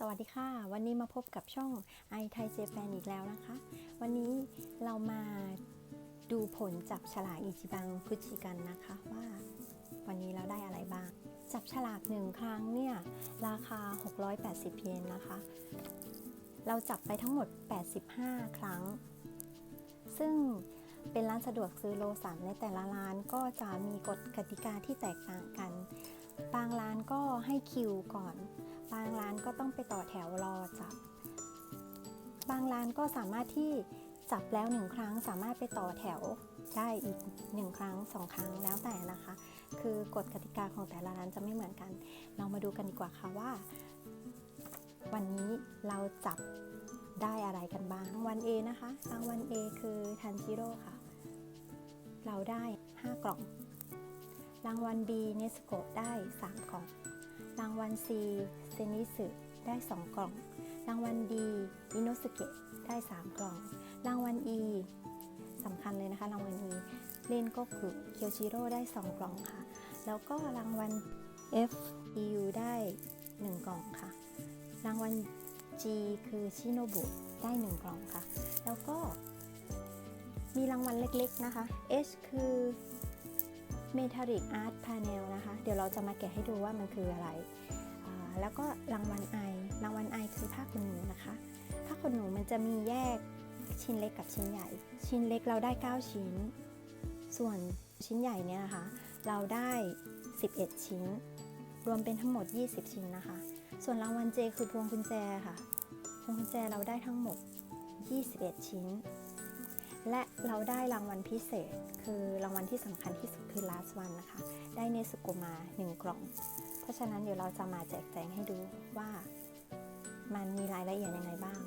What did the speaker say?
สวัสดีค่ะ วันนี้มาพบกับช่องไอไทยเจแปนอีกแล้วนะคะ วันนี้เรามาดูผลจับฉลากอิจิบังพุจิกันนะคะว่าวันนี้เราได้อะไรบ้าง จับฉลากหนึ่งครั้งเนี่ย ราคา 680 เยนนะคะ เราจับไปทั้งหมด 85 ครั้ง ซึ่งเป็นร้านสะดวกซื้อโลสันในแต่ละร้านก็จะมีกฎกติกาที่แตกต่างกัน บางร้านก็ให้คิวก่อน บางร้านก็ต้องไปต่อแถวรอจับ บางร้านก็สามารถที่จับแล้วหนึ่งครั้งสามารถไปต่อแถวได้อีกหนึ่งครั้งสองครั้งแล้วแต่นะคะ คือกฎกติกาของแต่ละร้านจะไม่เหมือนกัน เรามาดูกันดีกว่าค่ะว่า วันนี้เราจับได้อะไรกันบ้างรางวัล A นะคะรางวัล A คือทันจิโร่ค่ะ เราได้ 5 กล่อง รางวัล B เนสโกได้ 3 กล่อง รางวัล C เซนิสึได้ 2 กล่อง รางวัล D อิโนสุเกะได้ 3 กล่อง รางวัล E สำคัญเลยนะคะ รางวัล E เรนโกกุเคียวจิโร่ได้ 2 กล่องค่ะ แล้วก็รางวัล F EU ได้ 1 กล่องค่ะ รางวัล G คือชิโนบุได้ 1 กล่องค่ะ แล้วก็มีรางวัลเล็กๆนะคะ H คือ Metallic Art Panel นะคะ เดี๋ยวเราจะมาแกะให้ดูว่ามันคืออะไร แล้วก็รางวัล I รางวัล I คือผ้าขนหนูนะคะ ผ้าขนหนูมันจะมีแยกชิ้นเล็กกับชิ้นใหญ่ ชิ้นเล็กเราได้ 9 ชิ้น ส่วนชิ้นใหญ่เนี่ยนะคะ เราได้ 11 ชิ้น รวมเป็นทั้งหมด 20 ชิ้นนะคะ ส่วนรางวัล J คือพวงกุญแจค่ะ พวงกุญแจเราได้ทั้งหมด 21 ชิ้น และเราได้รางวัลพิเศษ คือรางวัลที่สำคัญที่สุดคือ last one นะคะ ได้เนสุโกมา1กล่อง เพราะฉะนั้นเดี๋ยวเราจะมาแจกแจงให้ดูว่ามันมีรายละเอียดยังไงบ้าง